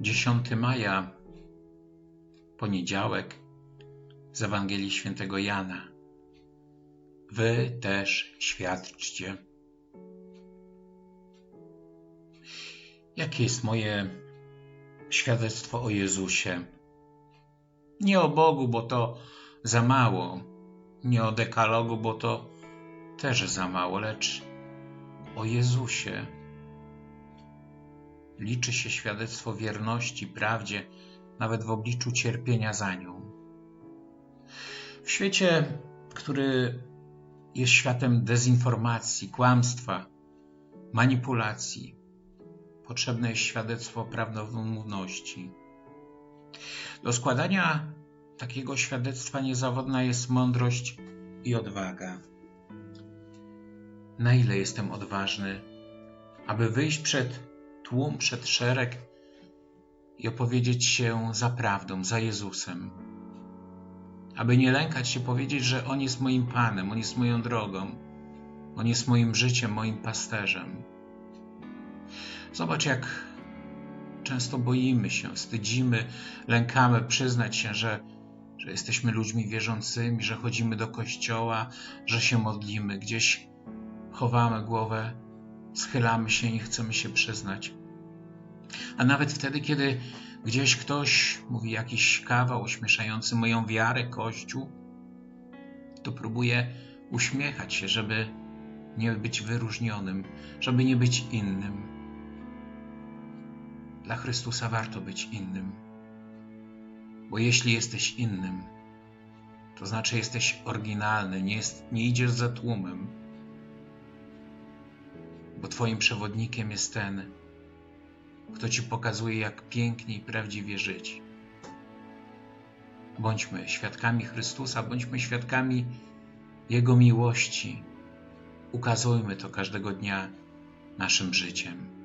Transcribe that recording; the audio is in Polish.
10 maja, poniedziałek z Ewangelii Świętego Jana. Wy też świadczcie. Jakie jest moje świadectwo o Jezusie? Nie o Bogu, bo to za mało. Nie o dekalogu, bo to też za mało, lecz o Jezusie. Liczy się świadectwo wierności, prawdzie, nawet w obliczu cierpienia za nią. W świecie, który jest światem dezinformacji, kłamstwa, manipulacji, potrzebne jest świadectwo prawdomówności. Do składania takiego świadectwa niezawodna jest mądrość i odwaga. Na ile jestem odważny, aby wyjść przed tłum, przed szereg i opowiedzieć się za prawdą, za Jezusem. Aby nie lękać się powiedzieć, że On jest moim Panem, On jest moją drogą, On jest moim życiem, moim pasterzem. Zobacz, jak często boimy się, wstydzimy, lękamy przyznać się, że, że jesteśmy ludźmi wierzącymi, że chodzimy do kościoła, że się modlimy, gdzieś chowamy głowę, schylamy się, nie chcemy się przyznać. A nawet wtedy, kiedy gdzieś ktoś mówi jakiś kawał ośmieszający moją wiarę, Kościół, to próbuję uśmiechać się, żeby nie być wyróżnionym, żeby nie być innym. Dla Chrystusa warto być innym. Bo jeśli jesteś innym, to znaczy jesteś oryginalny, nie, jest, nie idziesz za tłumem. Twoim przewodnikiem jest ten, kto Ci pokazuje, jak pięknie i prawdziwie żyć. Bądźmy świadkami Chrystusa, bądźmy świadkami Jego miłości. Ukazujmy to każdego dnia naszym życiem.